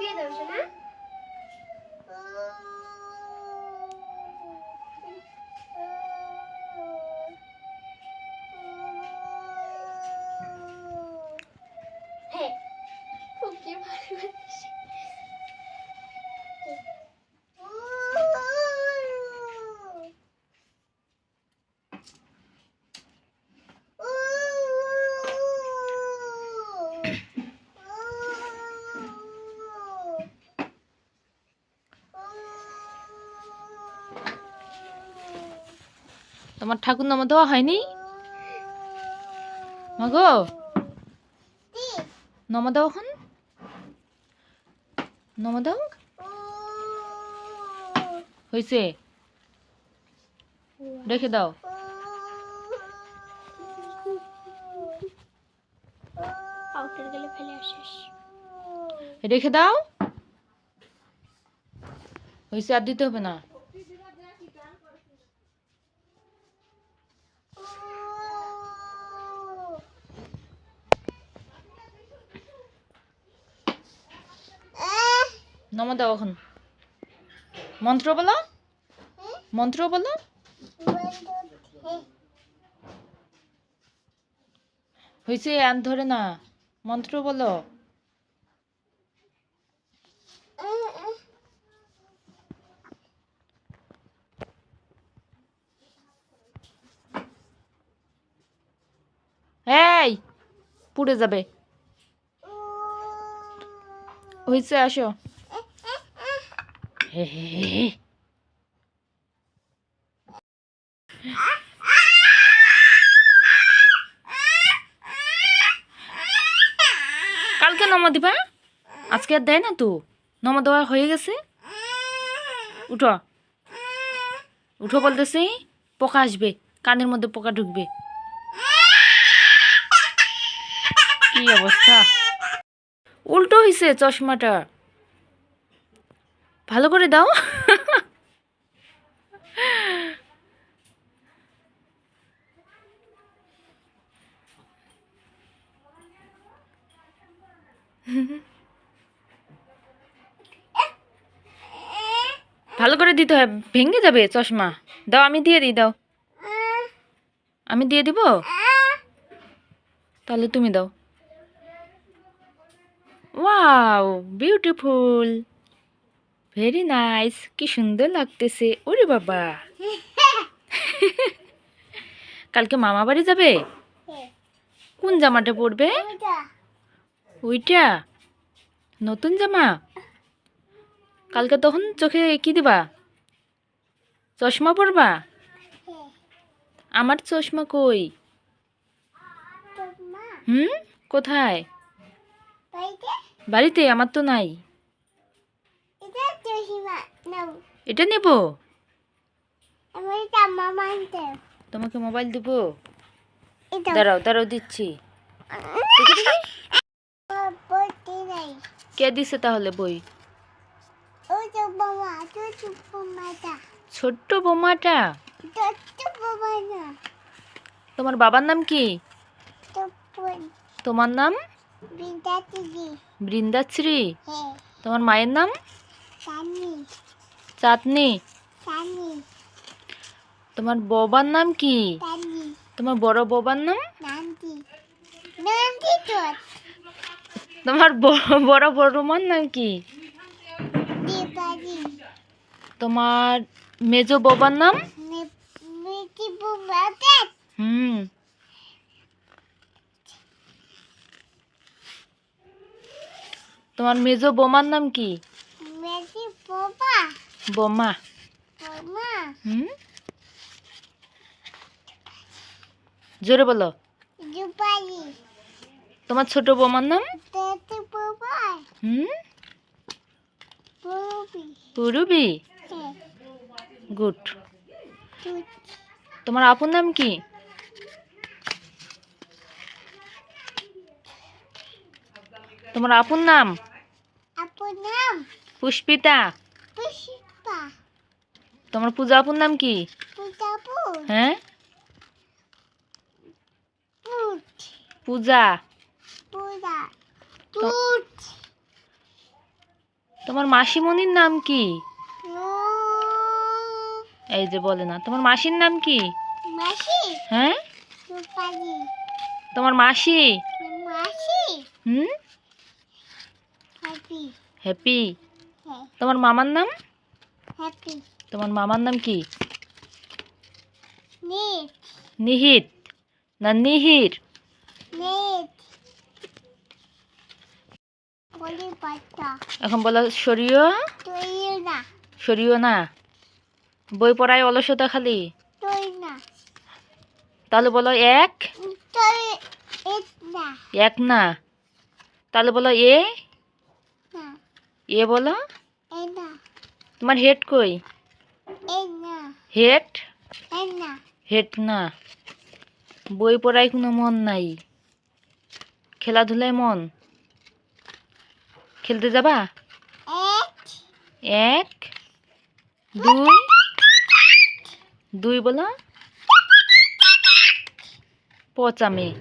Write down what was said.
দিয়ে দাও শোনা হ্যাঁ খুব কি ভালো লাগছে তোমার ঠাকুর নামা দেওয়া হয়নি? মাগো নমা দাও এখন। নমা দাও। হয়েছে রেখে দাও। আউটার গেলে ফেলে আসিস। রেখে দাও। হয়েছে আর দিতে হবে না। নমা দাও এখন। মন্ত্র বলো। মন্ত্র বলো। হয়েছে আর ধরে না। মন্ত্র বলো। এই, পুড়ে যাবে। হয়েছে আসো। কালকে নমা দিবা? আজকে আর দেয় না তো। নমা দেওয়া হয়ে গেছে। উঠো। উঠো বলতেছি, পোকা আসবে, কানের মধ্যে পোকা ঢুকবে। কি অবস্থা? উল্টো হয়েছে চশমাটা। ভালো করে দাও। ভালো করে দিতে হয়, ভেঙে যাবে চশমা। দাও, আমি দিয়ে দিই, দাও। আমি দিয়ে দিব? তাহলে তুমি দাও। ওয়াও বিউটিফুল ভেরি নাইস কি সুন্দর লাগতেছে। ওরে বাবা। কালকে মামা বাড়ি যাবে? কোন জামাটা পরবে? ওইটা। নতুন জামা? কালকে তখন চোখে কি দিবা? চশমা পরবা? আমার চশমা কই? হুম? কোথায়? বাড়িতে আমার তো নাই। এটা নেব? তোমাকে মোবাইল দিব? দাঁড়াও দাঁড়াও দিচ্ছি। কে দিছে তাহলে বই? ছোট্ট বোমাটা? তোমার বাবার নাম কি? তোমার নাম? বৃন্দাশ্রী। তোমার মায়ের নাম? চাঁদনি। তোমার বাবার নাম কি? তোমার বড় বাবার নাম? তোমার বড় বড়মার নাম কি? তোমার মেজো বাবার নাম? হুম। তোমার মেজো বোমার নাম কি? বোমা। হুম? জোরে বলো। তোমার ছোট বৌমার নাম? হুম? পুরুবি। হ্যাঁ। গুড। তোমার আপুর নাম কি? তোমার আপুর নাম? আপনার নাম? পুষ্পিতা। পুষ্পা তোমার পূজা আপুর নাম কি? হ্যাঁ? পূজা। তোমার মাসিমণির নাম কি? এই যে বলে না তোমার মাসির নাম কি? মাসি? হ্যাঁ? তোমার মাসি? মাসি? হুম? হ্যাপি। হ্যাপি। হ্যাঁ। তোমার মামার নাম? হ্যাপি তোমার মামার নাম কি? নিহিত। না নিহির। এখন বলো সরিও সরিও না। বই পড়ায় অলসতা খালি? তাহলে বলো এক? এক না। তাহলে বলো এ? এ বলো? তোমার হেড কই? হেড? হেড না। বই পড়ায় কোনো মন নাই। খেলাধুলায় মন। খেলতে যাবা? এক। এক। দুই। দুই বলো। পচামে